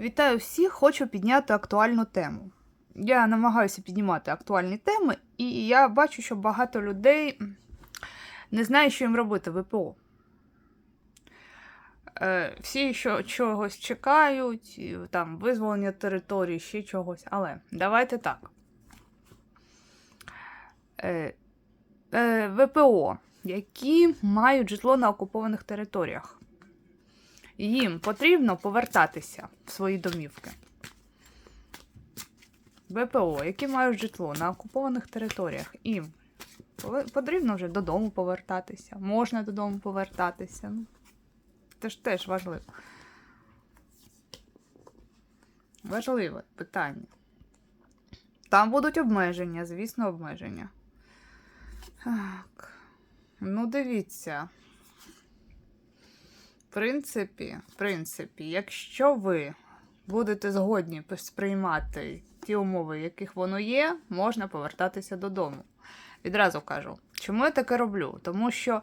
Вітаю всіх! Хочу підняти актуальну тему. Я намагаюся піднімати актуальні теми, і я бачу, що багато людей не знає, що їм робити ВПО. Е, всі що, чогось чекають, там визволення території, ще чогось. Але давайте так. Е, е, ВПО, які мають житло на окупованих територіях їм потрібно повертатися в свої домівки. ВПО, які мають житло на окупованих територіях, їм потрібно вже додому повертатися, можна додому повертатися. Ну, це ж теж важливо. Важливе питання. Там будуть обмеження, звісно, обмеження. Так. Ну, дивіться. Принципі, в принципі, якщо ви будете згодні сприймати ті умови, яких воно є, можна повертатися додому. Відразу кажу, чому я таке роблю? Тому що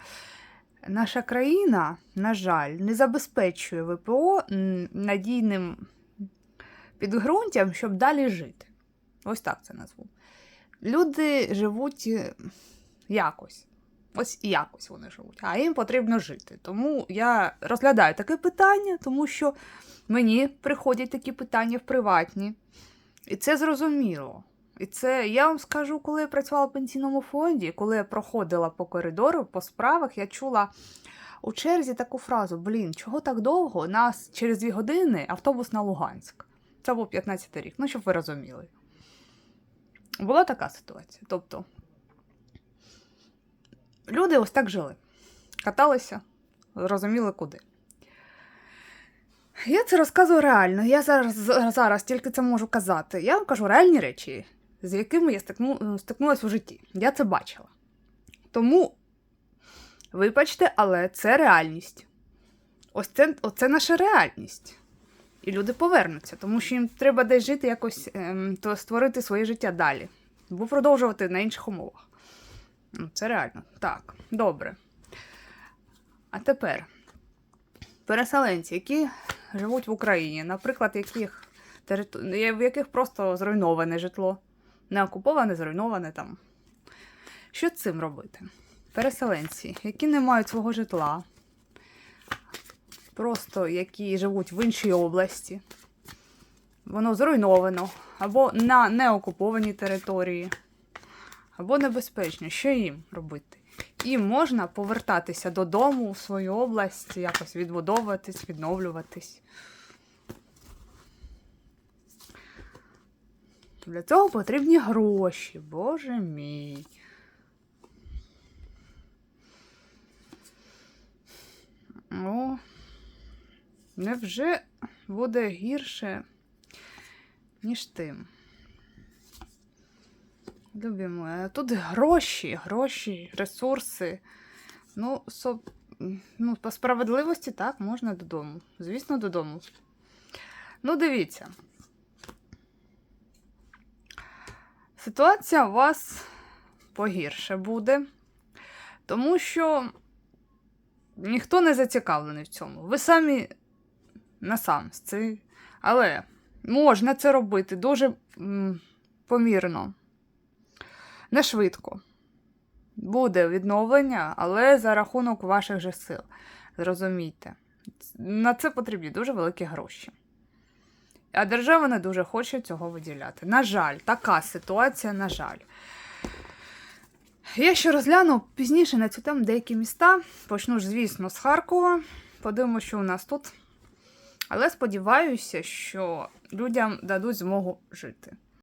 наша країна, на жаль, не забезпечує ВПО надійним підґрунтям, щоб далі жити. Ось так це назву. Люди живуть е, якось. Ось якось вони живуть, а їм потрібно жити. Тому я розглядаю таке питання, тому що мені приходять такі питання в приватні. І це зрозуміло. І це я вам скажу, коли я працювала в пенсійному фонді, коли я проходила по коридору, по справах, я чула у черзі таку фразу: Блін, чого так довго? Нас через дві години автобус на Луганськ. Це був 15 рік. Ну, щоб ви розуміли. Була така ситуація. Тобто, люди ось так жили. Каталися, розуміли куди. Я це розказую реально. Я зараз, зараз тільки це можу казати. Я вам кажу реальні речі, з якими я стикну, стикнулася в житті. Я це бачила. Тому, вибачте, але це реальність. Ось це, оце наша реальність. І люди повернуться, тому що їм треба десь жити, якось ем, то створити своє життя далі. Або продовжувати на інших умовах. Ну, Це реально. Так, добре. А тепер переселенці, які живуть в Україні, наприклад, яких в яких просто зруйноване житло, не окуповане, зруйноване там. Що з цим робити? Переселенці, які не мають свого житла, просто які живуть в іншій області, воно зруйновано, або на неокупованій території, або небезпечно. Що їм робити? Їм можна повертатися додому в свою область, якось відбудовуватись, відновлюватись. Для цього потрібні гроші, боже мій. О, невже буде гірше, ніж тим? Любі мої, тут гроші, гроші, ресурси. Ну, со... ну, по справедливості так, можна додому. Звісно, додому. Ну, дивіться. Ситуація у вас погірше буде, тому що ніхто не зацікавлений в цьому. Ви самі насамці. Але можна це робити дуже помірно не швидко. Буде відновлення, але за рахунок ваших же сил. Зрозумійте, на це потрібні дуже великі гроші. А держава не дуже хоче цього виділяти. На жаль, така ситуація, на жаль. Я ще розгляну пізніше на цю тему деякі міста. Почну ж, звісно, з Харкова. Подивимося, що у нас тут. Але сподіваюся, що людям дадуть змогу жити.